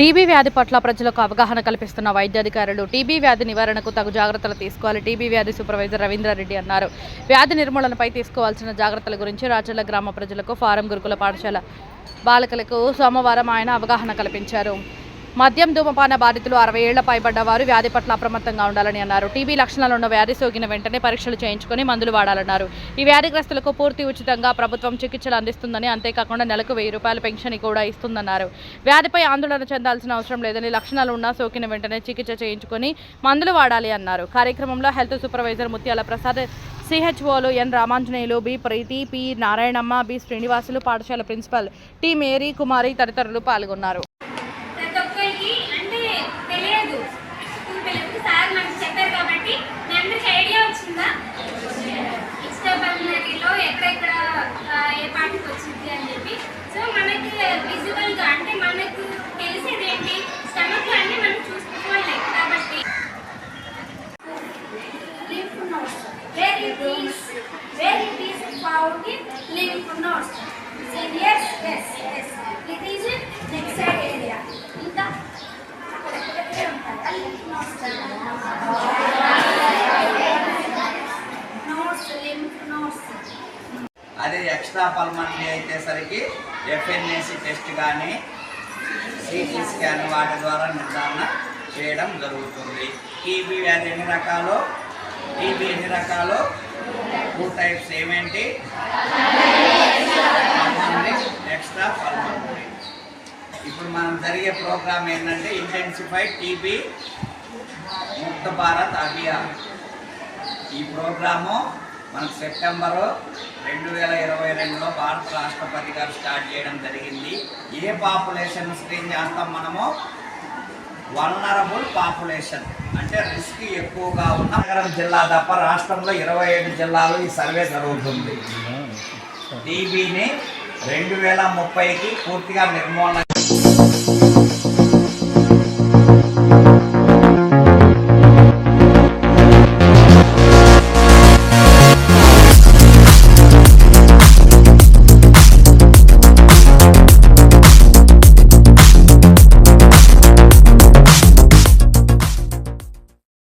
TB వ్యాధి పట్ల ప్రజలకు అవగాహన కల్పిస్తున్న వైద్యాధికారులు టీబీ వ్యాధి నివారణకు తగు జాగ్రత్తలు తీసుకోవాలి. టీబీ వ్యాధి సూపర్వైజర్ రవీంద్రారెడ్డి అన్నారు. వ్యాధి నిర్మూలనపై తీసుకోవాల్సిన జాగ్రత్తల గురించి రాచర్ల గ్రామ ప్రజలకు ఫారం గురుకుల పాఠశాల బాలికలకు సోమవారం ఆయన అవగాహన కల్పించారు. మద్యం ధూమపాన బాధితులు అరవై ఏళ్ళ పైబడ్డ వారు వ్యాధి పట్ల అప్రమత్తంగా ఉండాలని అన్నారు. టీబీ లక్షణాలు ఉన్న వ్యాధి సోకిన వెంటనే పరీక్షలు చేయించుకొని మందులు వాడాలన్నారు. ఈ వ్యాధిగ్రస్తులకు పూర్తి ఉచితంగా ప్రభుత్వం చికిత్సలు అందిస్తుందని అంతేకాకుండా నెలకు వెయ్యి రూపాయల పెన్షన్ కూడా ఇస్తుందన్నారు. వ్యాధిపై ఆందోళన చెందాల్సిన అవసరం లేదని లక్షణాలు ఉన్నా సోకిన వెంటనే చికిత్స చేయించుకొని మందులు వాడాలి అన్నారు. కార్యక్రమంలో హెల్త్ సూపర్వైజర్ ముత్యాల Prasad సిహెచ్ఓలు N Ramanjaneyulu B Preethi P Narayanamma B Srinivasulu పాఠశాల ప్రిన్సిపల్ టి మేరీ కుమారి తదితరులు పాల్గొన్నారు. కాబట్టి అందరికి ఐడియా వచ్చిందా ఎక్స్ట్రాబులరీలో ఎక్కడెక్కడ ఏ పాటకు వచ్చింది అని చెప్పి సో మనకి విజిబుల్గా అంటే మనకు తెలిసేది ఏంటి స్టమక్ అన్ని మనం చూసుకోలేదు కాబట్టి lymph nodes. Where it found in lymph nodes. Yes, yes, yes. It is in next area. ఇంకా lymph nodes. అదే ఎక్స్ట్రా పల్మనరీ అయితేసరికి ఎఫ్ఎన్ఏసి టెస్ట్ కానీ సిటీ స్కాన్ వాటి ద్వారా నిర్ధారణ చేయడం జరుగుతుంది. టీబీ వ్యాధి ఎన్ని రకాలు? టీబీ ఎన్ని రకాలు? టూ టైప్స్ ఏమేంటి? ఎక్స్ట్రా పల్మనరీ ఇప్పుడు మనం జరిగే ప్రోగ్రామ్ ఏంటంటే ఇంటెన్సిఫైడ్ టీబీ ముక్త భారత్ అభియాన్. ఈ ప్రోగ్రాము మనకు సెప్టెంబరు రెండు వేల ఇరవై రెండులో భారత రాష్ట్రపతి గారు స్టార్ట్ చేయడం జరిగింది. ఏ పాపులేషన్ స్క్రీన్ చేస్తాం మనము? Vulnerable population. అంటే రిస్క్ ఎక్కువగా ఉన్న నగరం జిల్లా తప్ప రాష్ట్రంలో ఇరవై ఏడు జిల్లాలు ఈ సర్వే జరుగుతుంది. టీబీని రెండు వేల ముప్పైకి పూర్తిగా నిర్మూలన